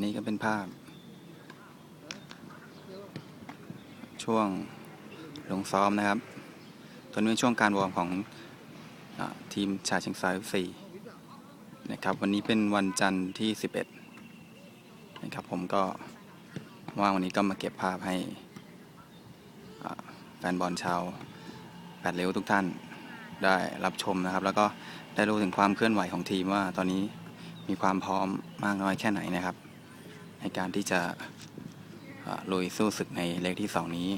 นนี้ก็เป็นภาพ ช่วงลงซ้อมนะครับ ตอนนี้ช่วงการวอร์มของอทีมชาเชิงเซาซีนะครับ วันนี้เป็นวันจันทร์ที่ 11 นะครับ ผมก็ว่างวันนี้ก็มาเก็บภาพให้อ่าแฟนบอลชาวแปดเลี้ยวทุกท่านได้รับชมนะครับ แล้วก็ได้รู้ถึงความเคลื่อนไหวของทีมว่าตอนนี้มีความพร้อมมากน้อยแค่ไหนนะครับ ในการที่จะลุยสู้ศึกในเลขที่2นี้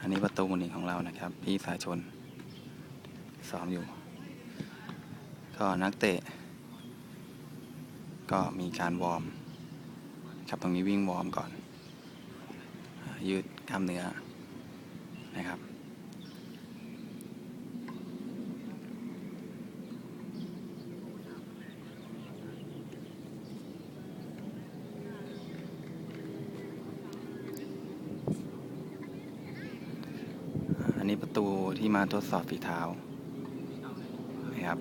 อันนี้ประตูหนึ่งของเรานะครับ พี่สายชนซ้อมอยู่ ก็นักเตะ ก็มีการวอร์มครับตรงนี้วิ่งวอร์มก่อน ยืดกล้ามเนื้อ นะครับ อันนี้ประตูที่มาทดสอบฝีเท้านะครับ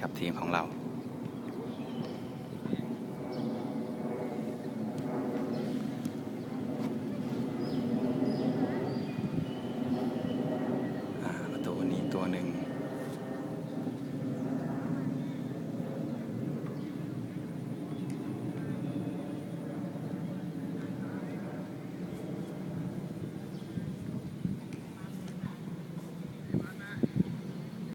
กับทีมของเรา finding